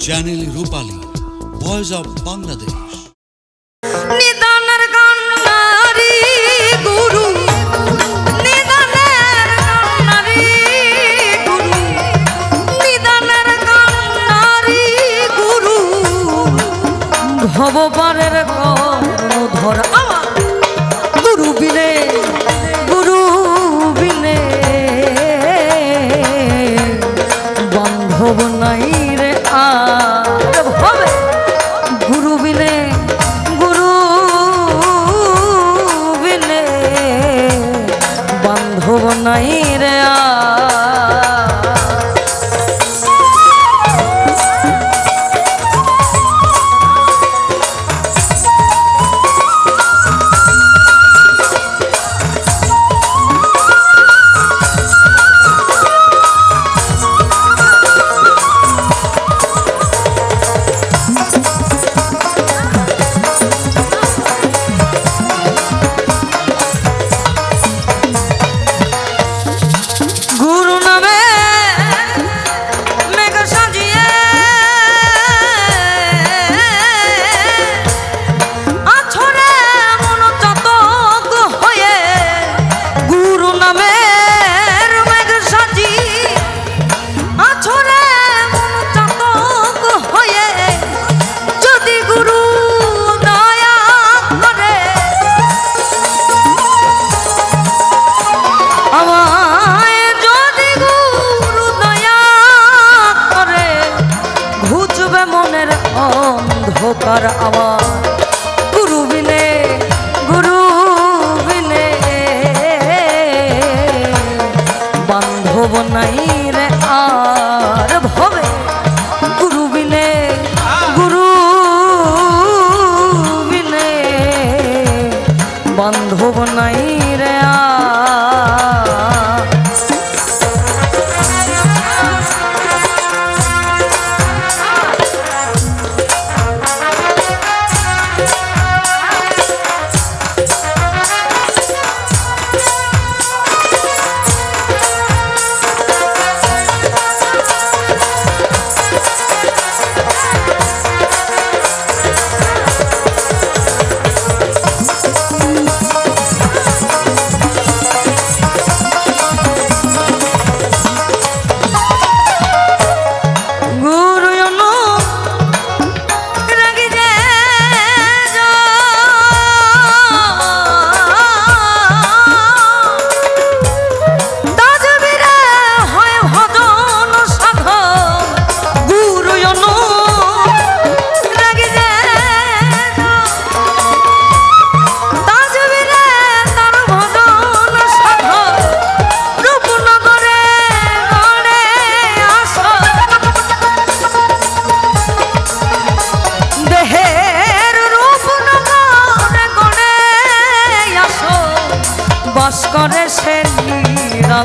Channel Rupali voice of Bangladesh ভগবানের পারের ধরা ভুবনাই রে আ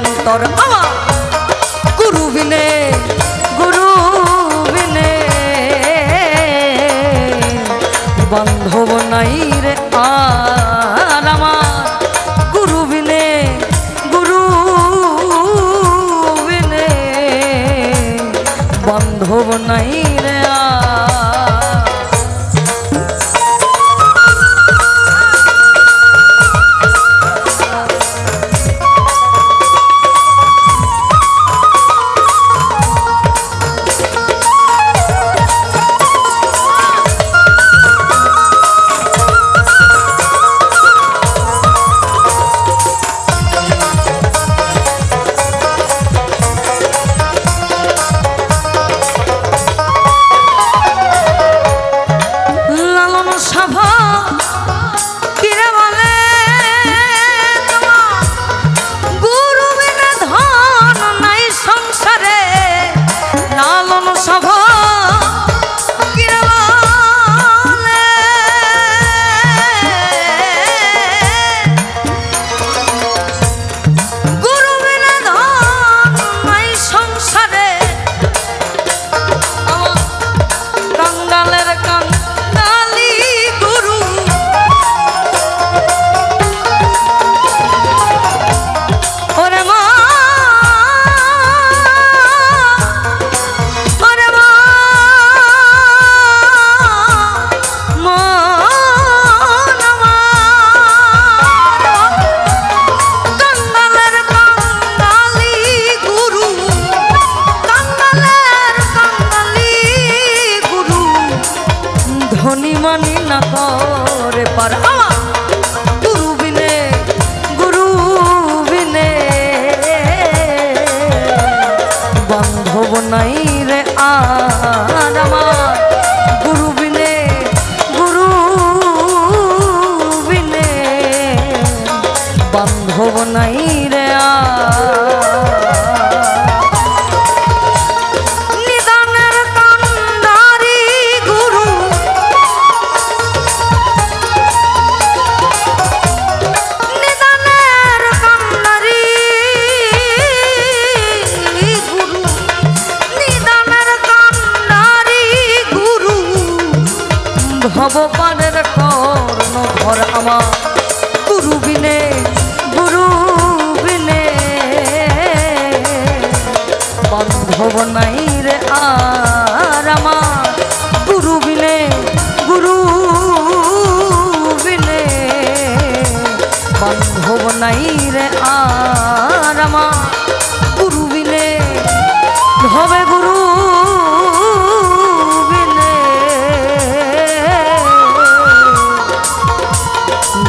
cantor.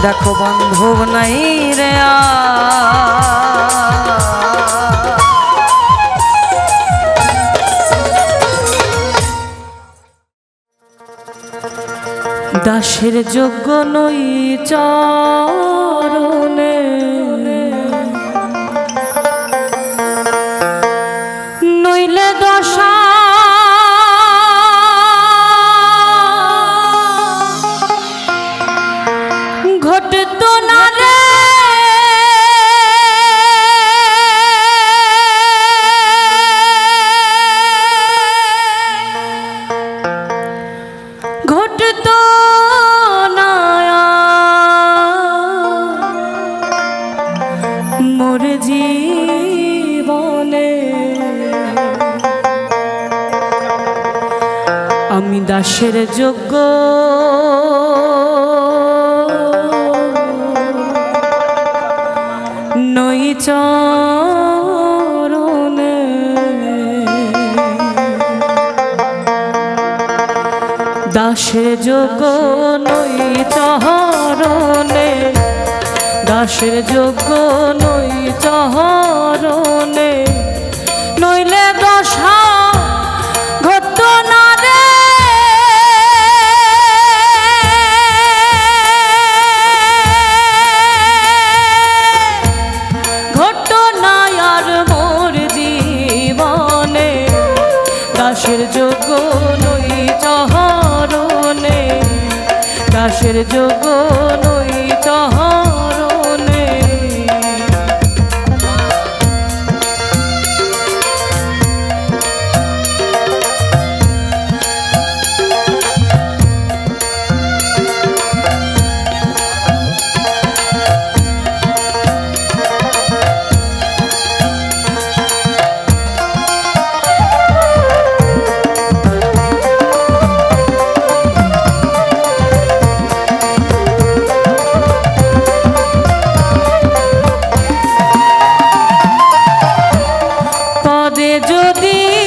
দেখো বন্ধুব নাই রে দাসের যোগ্য নই চরণে। কিসের যোগ্য। নই চ দাসের যোগ্য নই চহরণে দাসের যোগ্য নই চহরণে যোগ নই তহা রে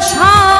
সার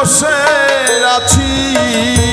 বসে আছি।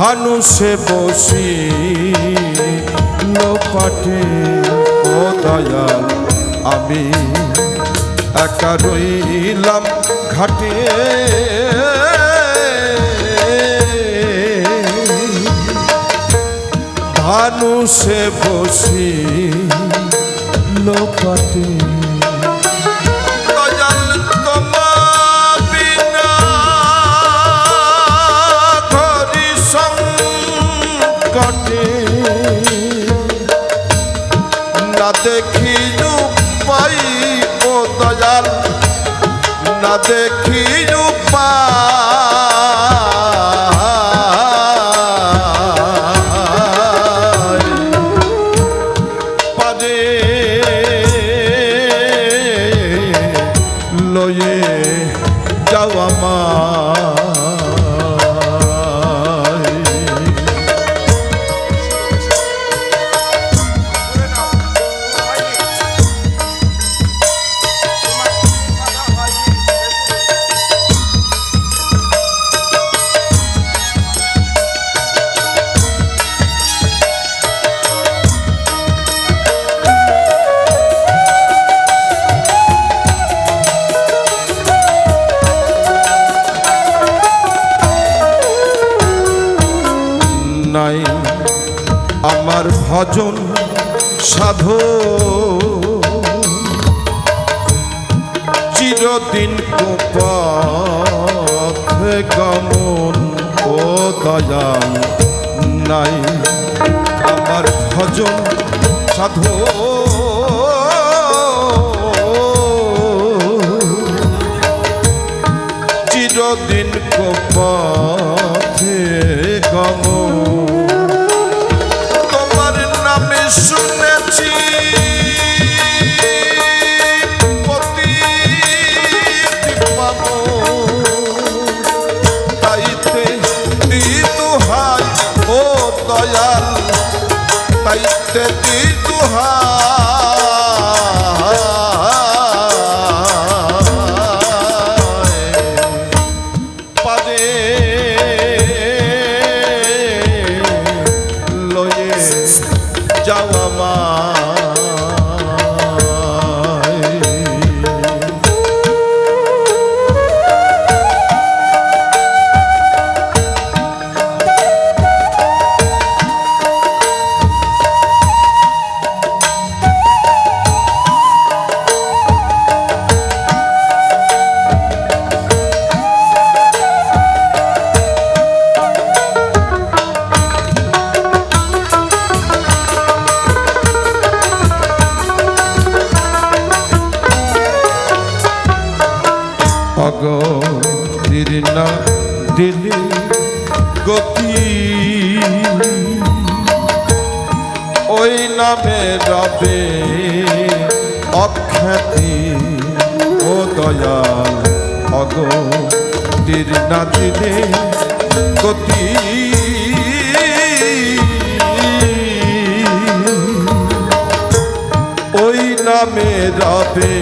ভানুষে বসি লোপাটে ও দয়াল আমি একা রইলাম ঘাটে। ভানুষে বসি লোপাটে দেখি পাই চিরদিন পথে যাওয়া অগতির না, দিলে গতি। ওই নামে রবে অখ্যাতি ও দয়াল অগতির না দিলে গতি। ওই নামে রবে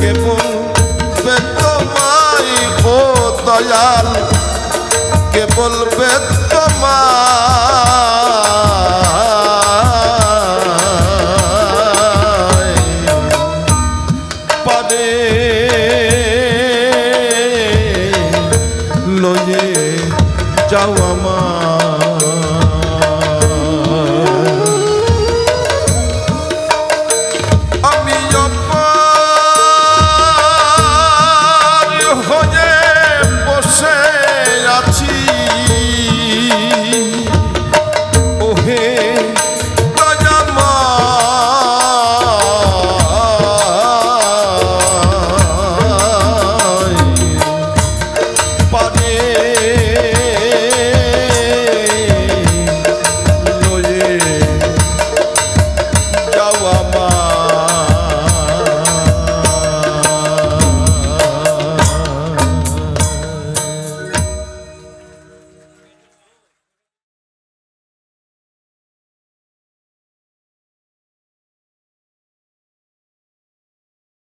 কেমন বে তোমায় ও দয়াল কে বলবে তোমায়